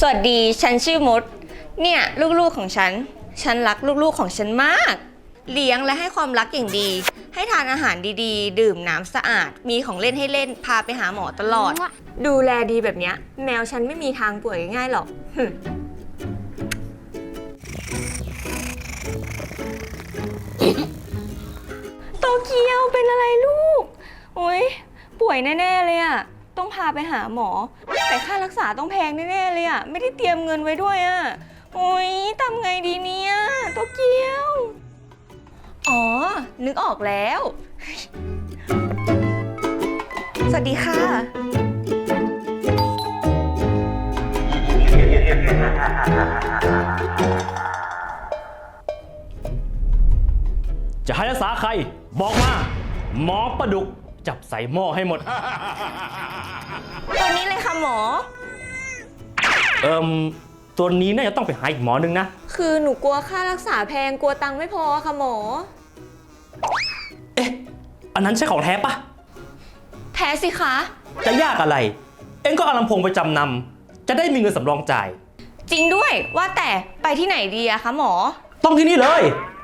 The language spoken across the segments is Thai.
สวัสดี ฉันชื่อมด เนี่ย ลูกๆของฉัน ฉันรักลูกๆของฉันมาก เลี้ยงและให้ความรักอย่างดี ให้ทานอาหารดีๆ ดื่มน้ำสะอาด มีของเล่นให้เล่น พาไปหาหมอตลอด ดูแลดีแบบเนี้ย แมวฉันไม่มีทางป่วยง่ายๆหรอกหึโตเกียวเป็นอะไรลูก โอ๊ย ป่วยแน่ ๆ เลยอะ ต้องพาไปหาหมอ แต่ค่ารักษาต้องแพงแน่ๆเลยอะไม่ได้เตรียมเงินไว้ด้วยอะโอ๊ยทำไงดีเนี่ยโตเกียว อ๋อ นึกออกแล้ว สวัสดีค่ะ จะให้รักษาใคร บอกมา หมอประดุก จับใส่หม้อให้หมด ตัวนี้เลยค่ะหมอ เอิมตัวนี้น่าจะต้องไปหาอีกหมอหนึ่งนะ คือหนูกลัวค่ารักษาแพงกลัวตังค์ไม่พอค่ะหมอ เอ๊ะ อันนั้นใช่ของแท้ปะแท้สิคะ จะยากอะไร เอ็งก็เอาลำโพงไปจำนำจะได้มีเงินสำรองจ่าย จริงด้วยว่าแต่ไปที่ไหนดีอะคะหมอ ต้องที่นี่เลย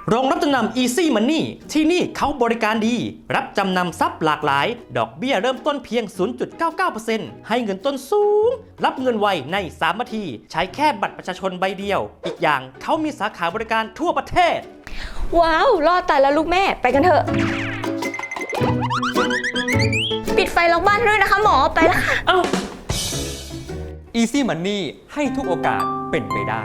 โรงรับจำนำ Easy Money ที่นี่เขาบริการดี รับจำนำทรัพย์หลากหลาย ดอกเบี้ยเริ่มต้นเพียง 0.99%ให้เงินต้นสูง รับเงินไวใน 3 นาที ใช้แค่บัตรประชาชนใบเดียว อีกอย่างเขามีสาขาบริการทั่วประเทศ ว้าว รอดตายแล้วลูกแม่ไปกันเถอะ ปิดไฟล็อกบ้านด้วยนะคะหมอไปแล้วค่ะเอ้า Easy Money ให้ทุกโอกาสเป็นไปได้